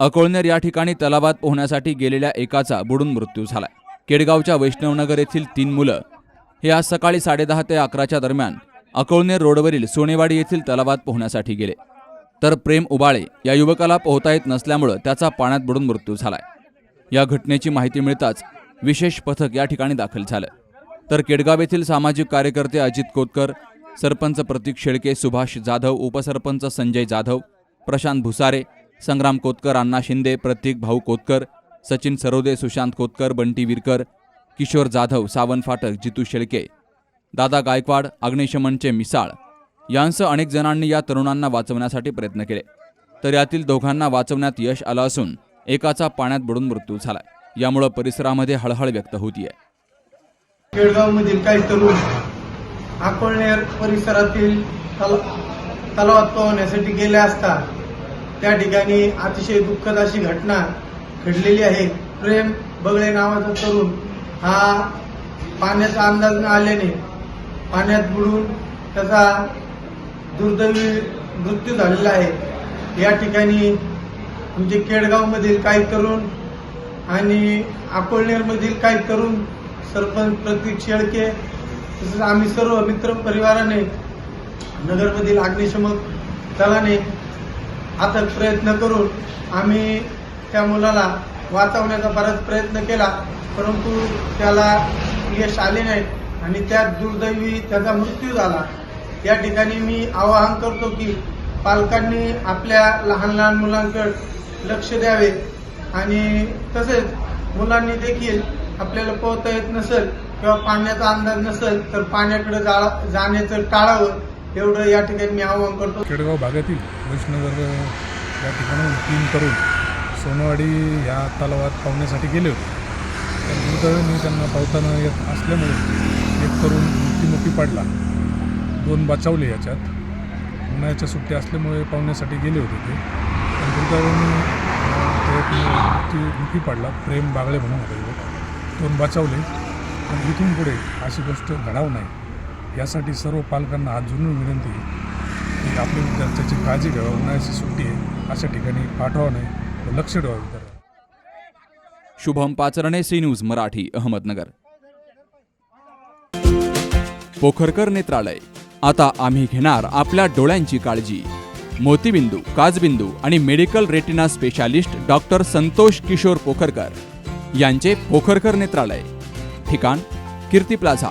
अकोळनेर या ठिकाणी तलावात पोहण्यासाठी गेलेल्या एकाचा बुडून मृत्यू झाला केडगावच्या वैष्णवनगर येथील तीन मुलं हे आज सकाळी साडेदहा ते अकराच्या दरम्यान अकोळनेर रोडवरील सोनेवाडी येथील तलावात पोहण्यासाठी गेले. तर प्रेम उबाळे या युवकाला पोहता येत नसल्यामुळं त्याचा पाण्यात बुडून मृत्यू झालाय. या घटनेची माहिती मिळताच विशेष पथक या ठिकाणी दाखल झालं. तर केडगाव येथील सामाजिक कार्यकर्ते अजित कोतकर सरपंच प्रतीक शेळके सुभाष जाधव उपसरपंच संजय जाधव प्रशांत भुसारे संग्राम कोतकर अण्णा शिंदे प्रतीक भाऊ कोतकर सचिन सरोदे सुशांत कोतकर बंटी विरकर किशोर जाधव सावन फाटक जितू शेळके दादा गायकवाड अग्निशमनचे मिसाळ यांसह अनेक जणांनी या तरुणांना वाचवण्यासाठी प्रयत्न केले. तर यातील दोघांना वाचवण्यात यश आलं असून एकाचा पाण्यात बुडून मृत्यू झाला यामुळं परिसरामध्ये हळहळ व्यक्त होतीये. आहे काही तरुण अकोळनेर परिसरातील तलावात पोहण्यासाठी गेले असता त्या ठिकाणी अतिशय दुःखद अशी घटना घडलेली आहे. प्रेम बगळे नावाचा तरुण हा पाण्याचा अंदाज न आल्याने पाण्यात बुडून त्याचा दुर्दैवी मृत्यू झालेला आहे. या ठिकाणी म्हणजे केडगावमधील काही तरुण आणि अकोळनेरमधील काही तरुण सरपंच प्रतीक शेळके तसेच आम्ही सर्व मित्र परिवाराने नगरमधील अग्निशमक दलाने अथक प्रयत्न करून आम्ही त्या मुलाला वाचवण्याचा बराच प्रयत्न केला परंतु त्याला यश आले नाही आणि त्यात दुर्दैवी त्याचा मृत्यू झाला. या ठिकाणी मी आवाहन करतो की पालकांनी आपल्या लहान लहान मुलांकडे लक्ष द्यावे आणि तसेच मुलांनी देखील आपल्याला पोहता येत नसेल किंवा पाण्याचा अंदाज नसेल तर पाण्याकडे जा जाण्याचं टाळावं. एवढं या ठिकाणी मी आवाहन करतो. खेडगाव भागातील वैष्णवनगर या ठिकाणाहून तीन तरुण सोनवाडी या तलावात पाहुण्यासाठी गेले होते. तर दुर्दैवाने त्यांना पावताना येत असल्यामुळे एक तरुण मृत्युमुखी पडला. दोन बचावले याच्यात. उन्हाळ्याच्या सुट्ट्या असल्यामुळे पाहुण्यासाठी गेले होते ते. पण दुर्दैवाने ते एक मृत्युमुखी पडला. प्रेम बागळे म्हणून होते दोन बचावले. पण इथून पुढे अशी गोष्ट घडावं नाही. यासाठी सर्व पालकांना हात विनंती की आपल्या विद्यार्थ्याची काळजी घ्यावं उन्हाळ्याची सुट्टी आहे. अशा ठिकाणी पाठवा नाही लक्ष ठेवा विद्यार्थ्या शुभम पाचरणे सी न्यूज मराठी अहमदनगर. पोखरकर नेत्रालय. आता आम्ही घेणार आपल्या डोळ्यांची काळजी. मोतीबिंदू काजबिंदू आणि medical retina specialist doctor Santosh Kishore Pokharkar यांचे पोखरकर नेत्रालय. ठिकाण कीर्ती प्लाझा.